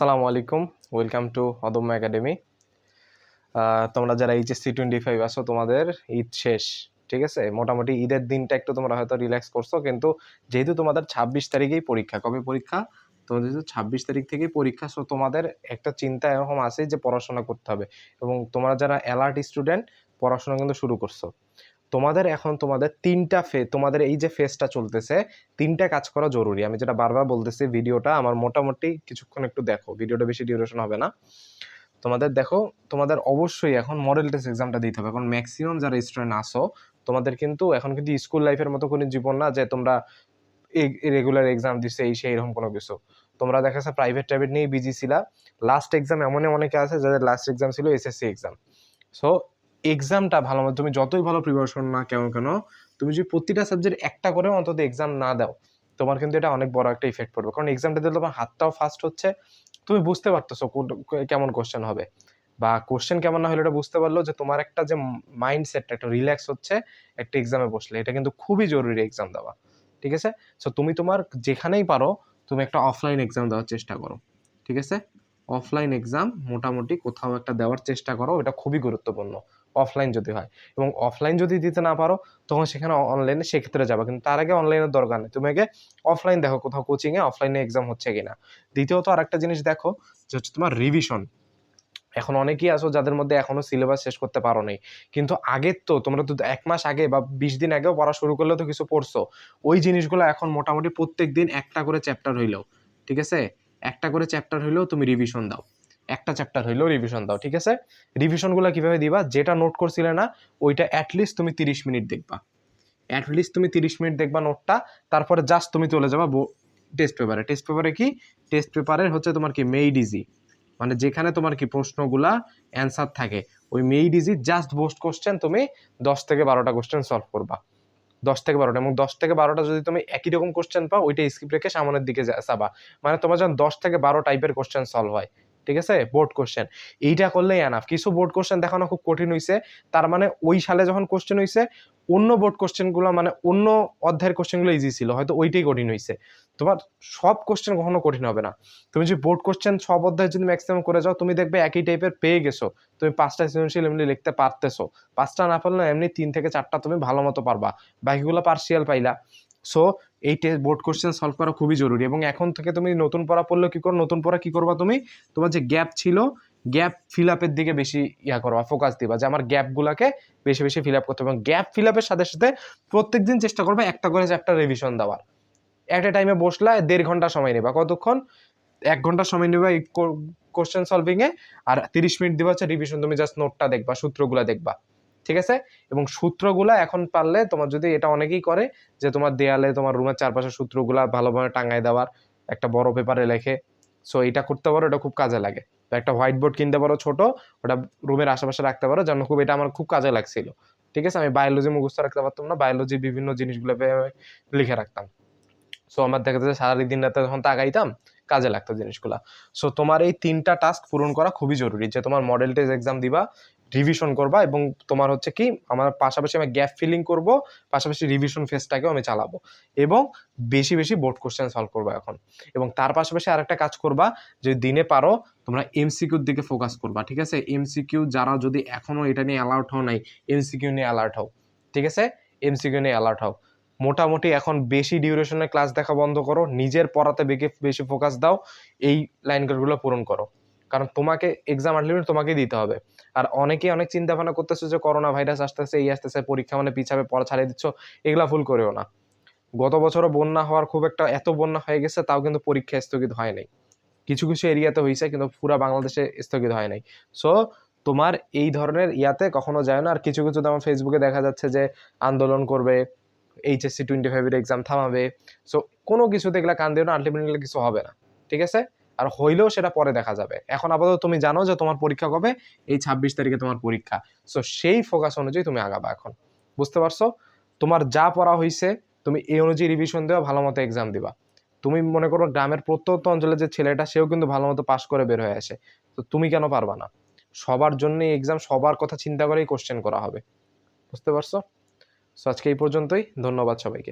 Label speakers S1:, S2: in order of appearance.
S1: আসসালামু আলাইকুম। Welcome to অদম্য একাডেমি তোমরা যারা এইচএসসি টোয়েন্টি ফাইভ আসো তোমাদের ঈদ শেষ, ঠিক আছে? মোটামুটি ঈদের দিনটা একটু তোমরা হয়তো রিল্যাক্স করছ, কিন্তু যেহেতু তোমাদের ছাব্বিশ তারিখেই পরীক্ষা, কবে পরীক্ষা? তোমাদের যেহেতু ছাব্বিশ তারিখ থেকেই পরীক্ষা সো তোমাদের একটা চিন্তা এরকম আছে যে পড়াশোনা করতে হবে। এবং তোমরা যারা অ্যালার্ট স্টুডেন্ট পড়াশোনা কিন্তু শুরু করছ। তোমাদের এখন তোমাদের তিনটা ফে, তোমাদের এই যে ফেজটা চলতেছে, তিনটা কাজ করা জরুরি। আমি যেটা বারবার বলতেছি, ভিডিওটা আমার মোটামুটি কিছুক্ষণ একটু দেখো, ভিডিওটা বেশি ডিউরেশন হবে না। তোমাদের দেখো, তোমাদের অবশ্যই এখন মডেল টেস্ট এক্সামটা দিতে হবে। এখন ম্যাক্সিমাম যারা স্টুডেন্ট আসো তোমাদের কিন্তু এখন কিন্তু স্কুল লাইফের মতো কোনো জীবন না যে তোমরা রেগুলার এক্সাম দিচ্ছে এই সেই এরকম কোনো কিছু। তোমরা দেখা যাচ্ছে প্রাইভেট টাইভেট নিয়ে বিজি ছিলা। লাস্ট এক্সাম এমন অনেকে আছে যাদের লাস্ট এক্সাম ছিল এসএসসি এক্সাম সো এক্সামটা ভালো তুমি যতই ভালো প্রিপারেশন না কেন কেন, তুমি যদি প্রতিটা সাবজেক্ট একটা করেও অন্তত এক্সাম না দাও, তোমার কিন্তু এটা অনেক বড় একটা ইফেক্ট পড়বে। কারণ এক্সামটা দিলে তোমার হাতটাও ফাস্ট হচ্ছে, তুমি বুঝতে পারতেছো কেমন কোশ্চেন হবে। বা কোশ্চেন কেমন না হলে এটা বুঝতে পারল যে তোমার একটা যে মাইন্ডসেটটা একটা রিল্যাক্স হচ্ছে, একটা এক্সামে বসলে। এটা কিন্তু খুবই জরুরি এক্সাম দেওয়া, ঠিক আছে? সো তুমি তোমার যেখানেই পারো, তুমি একটা অফলাইন এক্সাম দেওয়ার চেষ্টা করো, ঠিক আছে? অফলাইন এক্সাম মোটামুটি কোথাও একটা দেওয়ার চেষ্টা করো, এটা খুবই গুরুত্বপূর্ণ। অফলাইন যদি হয়। এবং অফলাইন যদি দিতে না পারো, তখন সেখানে অনলাইনে সেক্ষেত্রে যাবে। কিন্তু তার আগে অনলাইনের দরকার নেই। তুমি আগে অফলাইন দেখো কোথাও কোচিংয়ে অফলাইনে এক্সাম হচ্ছে কিনা। দ্বিতীয়ত আর একটা জিনিস দেখো, যে হচ্ছে তোমার রিভিশন এখন অনেকেই আসো যাদের মধ্যে এখনও সিলেবাস শেষ করতে পারো নাই। কিন্তু আগের তো, তোমরা তো এক মাস আগে বা বিশ দিন আগেও পড়া শুরু করলে তো কিছু পড়ছো। ওই জিনিসগুলো এখন মোটামুটি প্রত্যেক দিন একটা করে চ্যাপ্টার হইলেও, ঠিক আছে? একটা করে চ্যাপ্টার হইলেও তুমি রিভিশন দাও। একটা চ্যাপ্টার হইলেও রিভিশন দাও, ঠিক আছে? রিভিশনগুলো কীভাবে দিবা? যেটা নোট করছিলে না, ওইটা অ্যাটলিস্ট তুমি তিরিশ মিনিট দেখবা। অ্যাটলিস্ট তুমি তিরিশ মিনিট দেখবা নোটটা তারপরে জাস্ট তুমি চলে যাবা টেস্ট পেপারে টেস্ট পেপারে কি? টেস্ট পেপারের হচ্ছে তোমার কি মেইড ইজি মানে যেখানে তোমার কি প্রশ্নগুলা অ্যান্সার থাকে। ওই made easy just boost question তুমি দশ থেকে বারোটা কোশ্চেন সলভ করবা। দশ থেকে বারোটা। এবং দশ থেকে বারোটা যদি তুমি একই রকম কোশ্চেন পাও, ওইটা স্কিপ রেখে সামনের দিকে যাবা মানে তোমার যখন দশ থেকে বারো টাইপের কোশ্চেন সলভ হয় ঠিক আছে? বোর্ড কোশ্চেন এইটা করলেই এনাফ কিছু বোর্ড কোশ্চেন দেখানো খুব কঠিন হয়েছে তার মানে ওই সালে যখন কোশ্চেন হয়েছে অন্য বোর্ড কোশ্চেনগুলো মানে অন্য অধ্যায়ের কোশ্চেনগুলো ইজি ছিল। হয়তো ওইটাই কঠিন হয়েছে তোমার সব কোশ্চেন কখনো কঠিন হবে না। তুমি যদি বোর্ড কোশ্চেন সব অধ্যায় যদি ম্যাক্সিমাম করে যাও, তুমি দেখবে একই টাইপের পেয়ে গেছো। তুমি পাঁচটা সৃজনশীল এমনি লিখতে পারতেছো। পাঁচটা না পারলে এমনি তিন থেকে চারটা তুমি ভালো মতো পারবা। বাকিগুলো পার্সিয়াল পাইলা। সো এই টেস্ট বোর্ড কোশ্চেন সলভ করা খুবই জরুরি এবং এখন থেকে তুমি নতুন পড়া পড়লে কী করো? নতুন পড়া কী করবা তুমি? তোমার যে গ্যাপ ছিল গ্যাপ ফিল আপের দিকে বেশি ইয়া করবা ফোকাস দিবা যে আমার গ্যাপগুলোকে বেশি বেশি ফিল আপ করতে হবে এবং গ্যাপ ফিল আপের সাথে সাথে প্রত্যেক দিন চেষ্টা করবে একটা করে একটা রিভিশন দেওয়ার। একটা টাইমে বসলা দেড় ঘণ্টা সময় নেবা। কতক্ষণ? এক ঘণ্টা সময় নেবা এই কোশ্চেন সলভিংয়ে আর তিরিশ মিনিট দিবা হচ্ছে রিভিশন তুমি জাস্ট নোটটা দেখবা, সূত্রগুলো দেখবা। ঠিক আছে? এবং সূত্রগুলা এখন পারলে তোমার যদি এটা অনেকেই করে, যে তোমার দেয়ালে তোমার রুমের চারপাশে সূত্রগুলা ভালোভাবে টাঙায় দেওয়ার, একটা বড় পেপারে লেখে। সো এটা করতে পারো, এটা খুব কাজে লাগে। তো একটা হোয়াইট বোর্ড কিনতে পারো ছোট, ওটা রুমের আশেপাশে রাখতে পারো, যেন খুব এটা আমার খুব কাজে লাগছিল। ঠিক আছে? আমি বায়োলজি মুখস্থ রাখতে পারতাম না বায়োলজি বিভিন্ন জিনিসগুলো লিখে রাখতাম। সো আমার দেখা যাচ্ছে সারাদিন দিন রাতে যখন তাকাইতাম, কাজে লাগতো জিনিসগুলো। সো তোমার এই তিনটা টাস্ক পূরণ করা খুবই জরুরি, যে তোমার মডেল টেস্ট এক্সাম দিবা রিভিশন করবা এবং তোমার হচ্ছে কি, আমার পাশাপাশি আমি গ্যাপ ফিলিং করব, পাশাপাশি রিভিশন ফেসটাকেও আমি চালাবো এবং বেশি বেশি বোর্ড কোশ্চেন সলভ করব এখন। এবং তার পাশাপাশি আরেকটা কাজ করবা, যে দিনে পারো তোমরা এমসিকিউর দিকে ফোকাস করবা, ঠিক আছে? এমসিকিউ যারা যদি এখনও এটা নিয়ে অ্যালার্ট হও নাই এমসিকিউ নিয়ে অ্যালার্ট হও, ঠিক আছে? এমসিকিউ নিয়ে অ্যালার্ট হও। মোটামুটি এখন বেশি ডিউরেশনের ক্লাস দেখা বন্ধ করো, নিজের পড়াতে বেশি ফোকাস দাও, এই লাইনগুলো পূরণ করো। কারণ তোমাকে এক্সাম আলটিমেট তোমাকেই দিতে হবে। আর অনেকে অনেক চিন্তা ভাবনা করতেছে যে, করোনা ভাইরাস আসতেছে, এই আসতেছে, পরীক্ষা মানে পিছাবে, পড়া ছাড়িয়ে দিচ্ছ। এগুলা ভুল করেও না। গত বছরও বন্যা হওয়ার খুব একটা এত বন্যা হয়ে গেছে, তাও কিন্তু পরীক্ষা স্থগিত হয় নাই। কিছু কিছু এরিয়াতে হয়েছে কিন্তু পুরো বাংলাদেশে স্থগিত হয় নাই। সো তোমার এই ধরনের ইয়াতে কখনো যায় না। আর কিছু কিছু তোমার ফেসবুকে দেখা যাচ্ছে যে, আন্দোলন করবে এইচএসসি টোয়েন্টি ফাইভের এক্সাম থামাবে। সো কোনো কিছু দেখলে কান দিও না আলটিমেটলি কিছু হবে না। ঠিক আছে? আর হইলেও সেটা পরে দেখা যাবে। এখন আপাতত তুমি জানো যে তোমার পরীক্ষা কবে? এই ছাব্বিশ তারিখে তোমার পরীক্ষা। সো সেই ফোকাস অনুযায়ী তুমি আগাবা এখন। বুঝতে পারছ? তোমার যা পড়া হয়েছে তুমি এই অনুযায়ী রিভিশন দেওয়া ভালো মতো এক্সাম দিবা। তুমি মনে করো গ্রামের প্রত্যন্ত অঞ্চলে যে ছেলেটা, সেও কিন্তু ভালো মতো পাশ করে বের হয়ে আসে। তো তুমি কেন পারবা না? সবার জন্য এক্সাম সবার কথা চিন্তা করেই কোশ্চেন করা হবে। বুঝতে পারছ? সো আজকে এই পর্যন্তই। ধন্যবাদ সবাইকে।